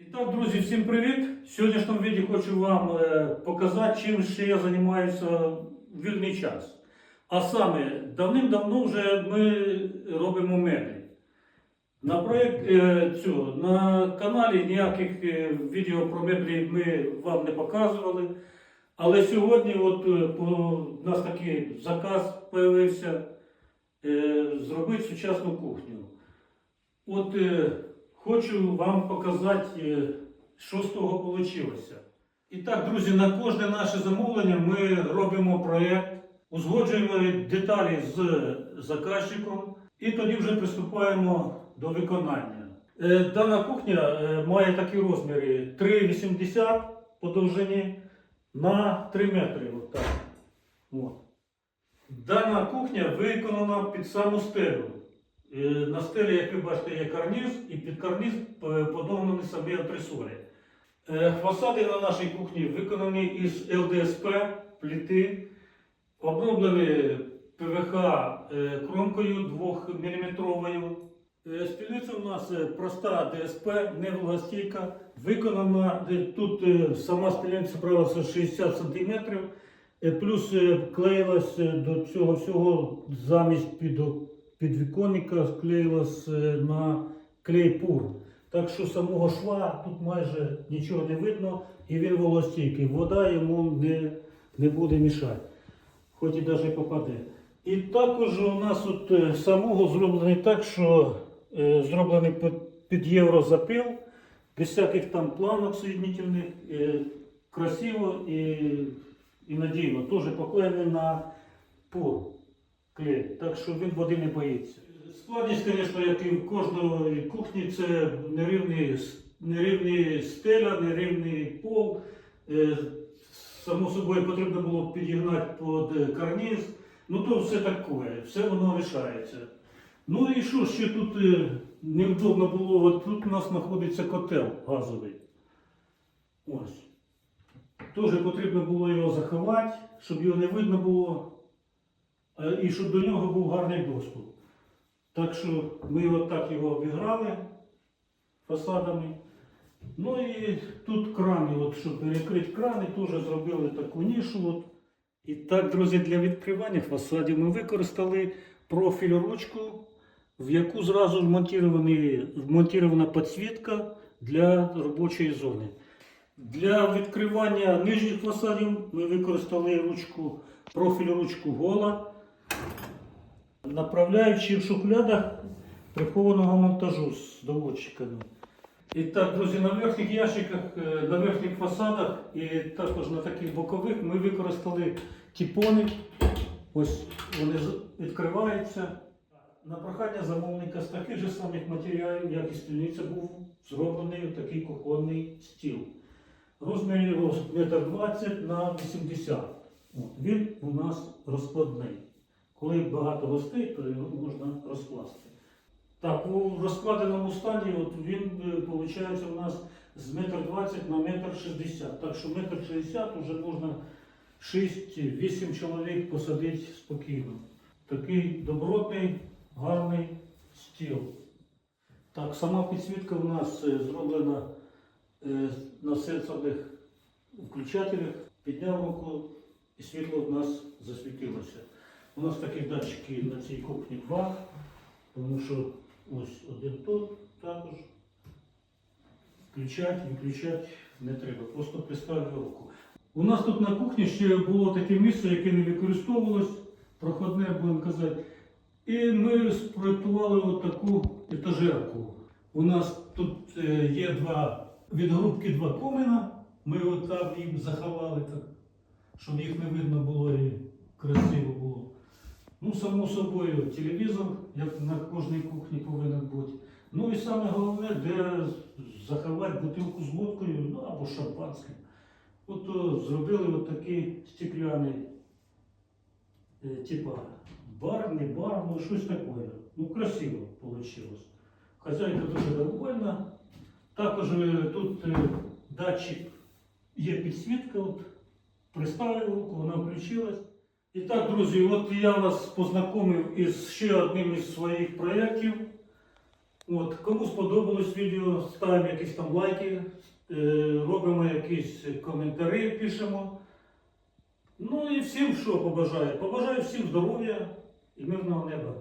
І так, друзі, всім привіт! В сьогоднішньому відео хочу вам е, показати, чим ще я займаюся в вільний час. А саме, давним-давно вже ми робимо меблі. На проєкт е, цього, на каналі ніяких е, відео про меблі ми вам не показували. Але сьогодні от, у нас такий заказ з'явився зробити сучасну кухню. От хочу вам показати, е, що з того вийшло. І так, друзі, на кожне наше замовлення ми робимо проєкт, узгоджуємо деталі з заказчиком і тоді вже приступаємо до виконання. Е, Дана кухня е, має такі розміри 3,80 по довжині на 3 метри. Дана кухня виконана під саму стелю. Е, На стелі, як ви бачите, є карніз, і під карніз е, подогнані самі антресолі. Е, Фасади на нашій кухні виконані із ЛДСП плити, оброблені ПВХ кромкою 2-мм. Спільниця у нас проста ДСП, невлагостійка, виконана тут сама спільниця бралася 60 см, плюс клеїлась до цього всього замість під, підвіконника, склеїлась е, на клей пур. Так що самого шва тут майже нічого не видно і він вологостійкий. Вода йому не, не буде мішати, хоч і навіть попаде. І також у нас от е, самого зроблений так, що е, зроблений під, під єврозапил, без всяких там планок соєднительних, е, красиво і, і надійно. Теж поклеєний на пур клей, так що він води не боїться. Складність, звісно, як і в кожної кухні, це нерівний, нерівний стеля, нерівний пол. Е, Само собою потрібно було підігнати під карніз. Ну то все таке, все воно рішається. Ну і що ще тут е, невдобно було, от тут у нас знаходиться котел газовий. Ось. Теж потрібно було його заховати, щоб його не видно було, і щоб до нього був гарний доступ. Так що ми отак його обіграли фасадами. Ну і тут крани, от, щоб перекрити крани, теж зробили таку нішу. От. І так, друзі, для відкривання фасадів ми використали профіль ручку, в яку зразу вмонтірована підсвітка для робочої зони. Для відкривання нижніх фасадів ми використали ручку, профіль ручку гола, направляючи в шухлядах прихованого монтажу з доводчиками. І так, друзі, на верхніх ящиках, е, на верхніх фасадах і також на таких бокових ми використали тіпони. Ось вони відкриваються. На прохання замовника з таких же самих матеріалів, як і стільниця, був зроблений такий кухонний стіл. Розмір його 1,20 на 80 От, Він у нас розкладний. Коли багато гостей, то його можна розкласти. Так, у розкладеному стані от він виходить у нас з 1,20 на 1,60 Так що 1,60 вже можна 6-8 чоловік посадити спокійно. Такий добротний, гарний стіл. Так, сама підсвітка у нас е, зроблена е, на сенсорних включателях. Підняв руку і світло у нас засвітилося. У нас такі датчики на цій кухні два. Тому що ось один тут також. Включати, виключати не треба, просто приставив руку. У нас тут на кухні ще було таке місце, яке не використовувалось, проходне, будемо казати. І ми спроектували отаку етажерку. У нас тут е, є два відгрубки, два комина. Ми от там їм заховали, так, щоб їх не видно було і красиво. Ну, само собою, телевізор, як на кожній кухні повинен бути. Ну і саме головне, де заховати бутилку з водкою, ну або шампанським. От о, зробили от такий стекляний, е, типа бар, не бар, ну щось таке. Ну, красиво вийшло. Хазяйка дуже довольна. Також е, тут е, датчик є підсвітка, от, приставив руку, вона включилась. І так, друзі, от я вас познайомив із ще одним із своїх проєктів. От, кому сподобалось відео, ставимо якісь там лайки, е, робимо якісь коментарі, пишемо. Ну і всім що побажаю? Побажаю всім здоров'я і мирного неба.